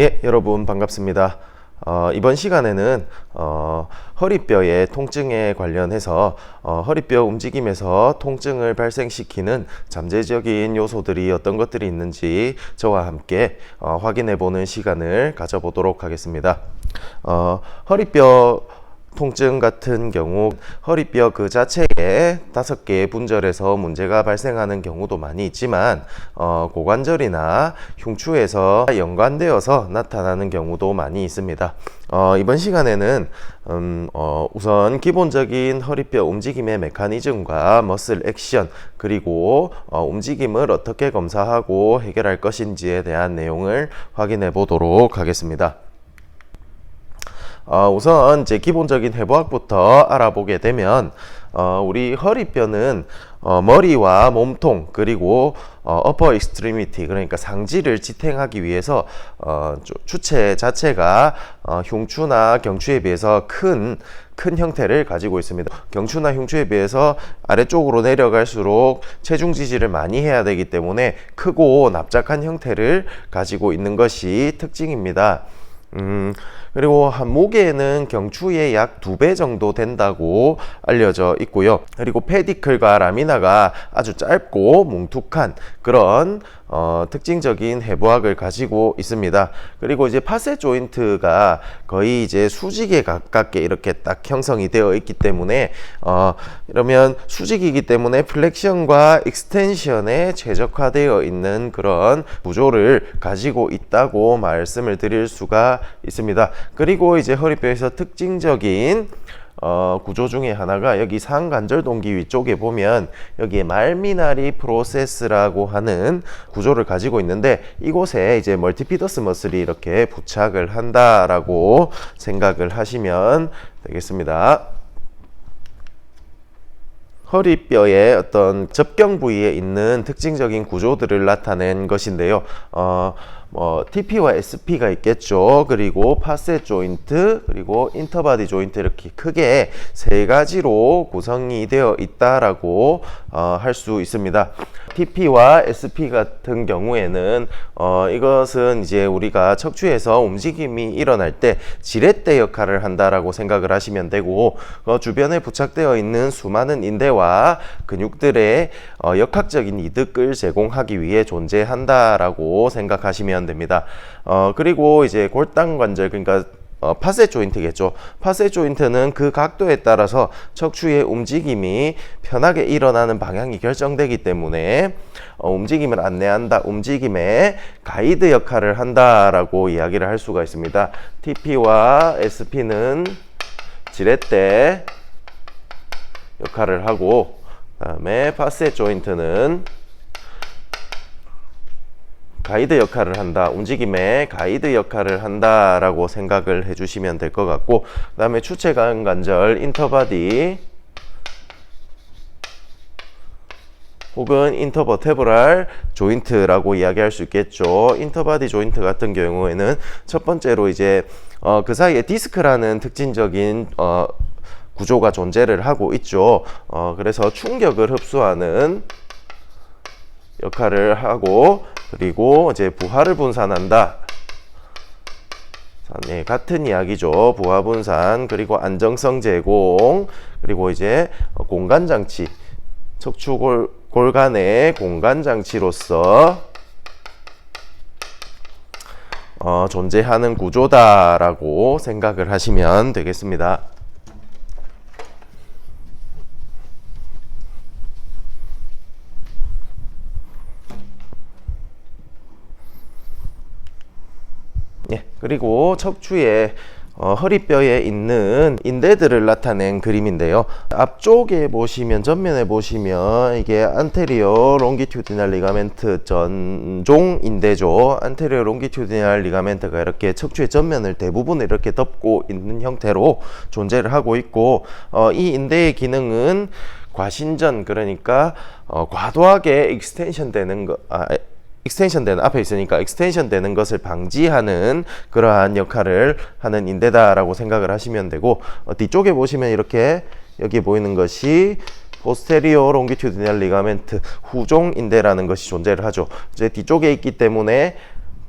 예, 여러분 반갑습니다. 어, 이번 시간에는 어, 허리뼈의 통증에 관련해서 어, 허리뼈 움직임에서 통증을 발생시키는 잠재적인 요소들이 어떤 것들이 있는지 저와 함께 어, 확인해 보는 시간을 가져보도록 하겠습니다. 어, 허리뼈 통증 같은 경우 허리뼈 그 자체에 다섯 개의 분절에서 문제가 발생하는 경우도 많이 있지만 어, 고관절이나 흉추에서 연관되어서 나타나는 경우도 많이 있습니다. 어, 이번 시간에는 음, 어, 우선 기본적인 허리뼈 움직임의 메커니즘과 머슬 액션 그리고 어, 움직임을 어떻게 검사하고 해결할 것인지에 대한 내용을 확인해 보도록 하겠습니다. 어, 우선 이제 기본적인 해부학부터 알아보게 되면 어, 우리 허리뼈는 어, 머리와 몸통 그리고 어, upper extremity 그러니까 상지를 지탱하기 위해서 어, 주- 주체 자체가 어, 흉추나 경추에 비해서 큰큰 형태를 가지고 있습니다. 경추나 흉추에 비해서 아래쪽으로 내려갈수록 체중 지지를 많이 해야 되기 때문에 크고 납작한 형태를 가지고 있는 것이 특징입니다. 음, 그리고 한 목에는 경추의 약 두 배 정도 된다고 알려져 있고요. 그리고 페디클과 라미나가 아주 짧고 뭉툭한 그런 어, 특징적인 해부학을 가지고 있습니다. 그리고 이제 파세 조인트가 거의 이제 수직에 가깝게 이렇게 딱 형성이 되어 있기 때문에 어, 이러면 수직이기 때문에 플렉션과 익스텐션에 최적화되어 있는 그런 구조를 가지고 있다고 말씀을 드릴 수가 있습니다. 그리고 이제 허리뼈에서 특징적인 어, 구조 중에 하나가 여기 상관절 동기 위쪽에 보면 여기에 말미나리 프로세스라고 하는 구조를 가지고 있는데 이곳에 이제 멀티피더스 머슬이 이렇게 부착을 한다라고 생각을 하시면 되겠습니다. 허리뼈의 어떤 접경 부위에 있는 특징적인 구조들을 나타낸 것인데요. 어, 뭐 TP와 SP가 있겠죠. 그리고 파셋 조인트, 그리고 인터바디 조인트 이렇게 크게 세 가지로 구성이 되어 있다라고 어, 할 수 있습니다. TP와 SP 같은 경우에는 어, 이것은 이제 우리가 척추에서 움직임이 일어날 때 지렛대 역할을 한다라고 생각을 하시면 되고 어, 주변에 부착되어 있는 수많은 인대와 근육들의 어, 역학적인 이득을 제공하기 위해 존재한다라고 생각하시면 됩니다. 어, 그리고 이제 골당 관절 그러니까 어, 파셋 조인트겠죠. 파셋 조인트는 그 각도에 따라서 척추의 움직임이 편하게 일어나는 방향이 결정되기 때문에 어, 움직임을 안내한다, 움직임의 가이드 역할을 한다라고 이야기를 할 수가 있습니다. TP와 SP는 지렛대 역할을 하고 그다음에 파셋 조인트는 가이드 역할을 한다. 움직임의 가이드 역할을 한다 라고 생각을 해주시면 될 것 같고, 그 다음에 추체관 관절, 인터바디, 혹은 인터버테브랄 조인트라고 이야기할 수 있겠죠. 인터바디 조인트 같은 경우에는 첫 번째로 이제 어, 그 사이에 디스크라는 특징적인 어, 구조가 존재를 하고 있죠. 어, 그래서 충격을 흡수하는 역할을 하고 그리고 이제 부하를 분산한다. 네, 같은 이야기죠. 부하 분산 그리고 안정성 제공 그리고 이제 공간 장치 척추 골, 골간의 공간 장치로서 어, 존재하는 구조다라고 생각을 하시면 되겠습니다. 예, 그리고 척추에 어, 허리뼈에 있는 인대들을 나타낸 그림인데요. 앞쪽에 보시면 전면에 보시면 이게 안테리어 롱기튜디널 리가멘트 전종 인대죠. 안테리어 롱기튜디널 리가멘트가 이렇게 척추의 전면을 대부분 이렇게 덮고 있는 형태로 존재를 하고 있고 어, 이 인대의 기능은 과신전 그러니까 어, 과도하게 익스텐션 되는 거 아, 익스텐션 되는 앞에 있으니까 익스텐션 되는 것을 방지하는 그러한 역할을 하는 인대다라고 생각을 하시면 되고 어, 뒤쪽에 보시면 이렇게 여기 보이는 것이 포스테리오 롱기튜디널 리가멘트 후종 인대라는 것이 존재를 하죠. 이제 뒤쪽에 있기 때문에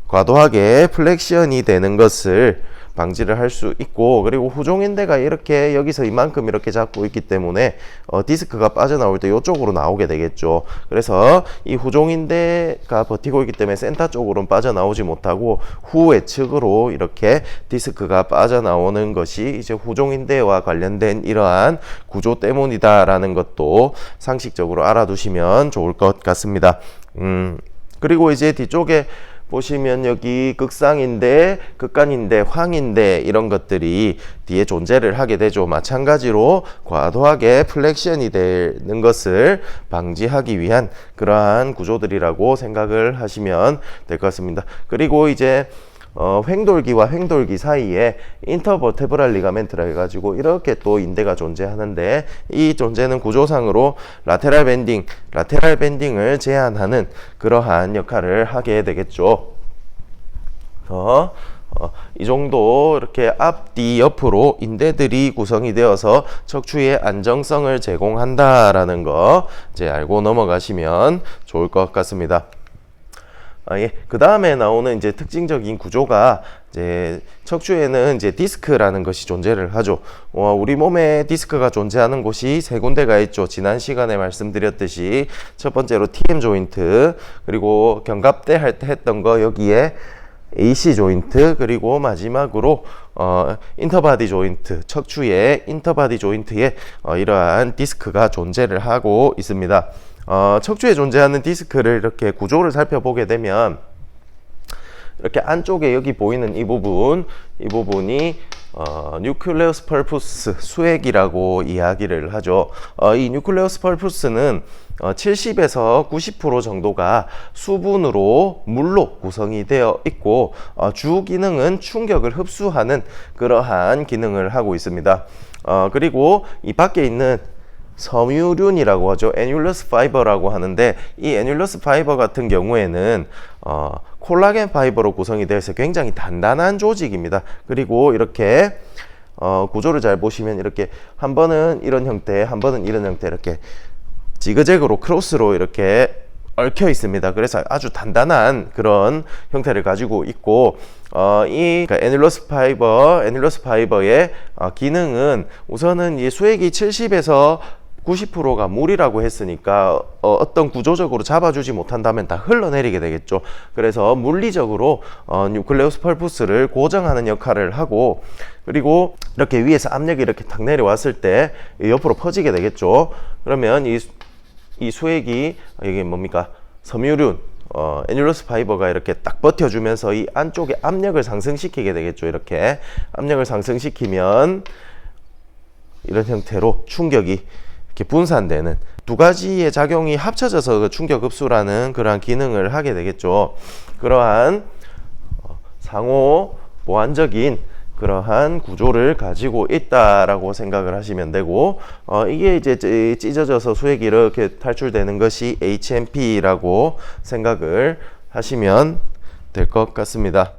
과도하게 플렉션이 되는 것을 방지를 할 수 있고 그리고 후종인대가 이렇게 여기서 이만큼 이렇게 잡고 있기 때문에 어, 디스크가 빠져나올 때 이쪽으로 나오게 되겠죠. 그래서 이 후종인대가 버티고 있기 때문에 센터 쪽으로는 빠져나오지 못하고 후외측으로 이렇게 디스크가 빠져나오는 것이 이제 후종인대와 관련된 이러한 구조 때문이다라는 것도 상식적으로 알아두시면 좋을 것 같습니다. 음, 그리고 이제 뒤쪽에 보시면 여기 극상인대, 극간인대, 황인대 이런 것들이 뒤에 존재를 하게 되죠. 마찬가지로 과도하게 플렉션이 되는 것을 방지하기 위한 그러한 구조들이라고 생각을 하시면 될 것 같습니다. 그리고 이제 어, 횡돌기와 횡돌기 사이에 인터버테브랄 리가멘트라 해가지고 이렇게 또 인대가 존재하는데 이 존재는 구조상으로 라테랄 밴딩, 라테랄 밴딩을 제한하는 그러한 역할을 하게 되겠죠. 어, 어, 이 정도 이렇게 앞뒤 옆으로 인대들이 구성이 되어서 척추의 안정성을 제공한다라는 거 이제 알고 넘어가시면 좋을 것 같습니다. 아, 예. 그 다음에 나오는 이제 특징적인 구조가 이제 척추에는 이제 디스크라는 것이 존재를 하죠. 어, 우리 몸에 디스크가 존재하는 곳이 세 군데가 있죠. 지난 시간에 말씀드렸듯이 첫 번째로 TM 조인트 그리고 견갑대 할 때 했던 거 여기에 AC 조인트 그리고 마지막으로 어, 인터바디 조인트 척추의 인터바디 조인트에 어, 이러한 디스크가 존재를 하고 있습니다. 어, 척추에 존재하는 디스크를 이렇게 구조를 살펴보게 되면 이렇게 안쪽에 여기 보이는 이 부분, 이 부분이 어, 뉴클레우스 펄푸스 수액이라고 이야기를 하죠. 어, 이 뉴클레우스 펄푸스는 어, 70에서 90% 정도가 수분으로 물로 구성이 되어 있고 어, 주 기능은 충격을 흡수하는 그러한 기능을 하고 있습니다. 어, 그리고 이 밖에 있는 섬유륜이라고 하죠. 애뉴러스 파이버라고 하는데 이 애뉴러스 파이버 같은 경우에는 어, 콜라겐 파이버로 구성이 되어 있어 굉장히 단단한 조직입니다. 그리고 이렇게 어, 구조를 잘 보시면 이렇게 한 번은 이런 형태, 한 번은 이런 형태 이렇게 지그재그로 크로스로 이렇게 얽혀 있습니다. 그래서 아주 단단한 그런 형태를 가지고 있고 어, 이 애닐러스 파이버, 애닐러스 파이버의 어, 기능은 우선은 이 수액이 70에서 90%가 물이라고 했으니까 어, 떤 구조적으로 잡아주지 못한다면 다 흘러내리게 되겠죠. 그래서 물리적으로 어, 뉴클레우스 펄푸스를 고정하는 역할을 하고 그리고 이렇게 위에서 압력이 이렇게 탁 내려왔을 때 옆으로 퍼지게 되겠죠. 그러면 이, 이 수액이 이게 뭡니까 섬유륜 어, 애뉴러스 파이버가 이렇게 딱 버텨주면서 이 안쪽에 압력을 상승시키게 되겠죠. 이렇게 압력을 상승시키면 이런 형태로 충격이 이렇게 분산되는 두 가지의 작용이 합쳐져서 그 충격 흡수라는 그러한 기능을 하게 되겠죠. 그러한 어, 상호 보완적인 그러한 구조를 가지고 있다라고 생각을 하시면 되고 어, 이게 이제 찌- 찢어져서 수액이 이렇게 탈출되는 것이 HMP라고 생각을 하시면 될 것 같습니다.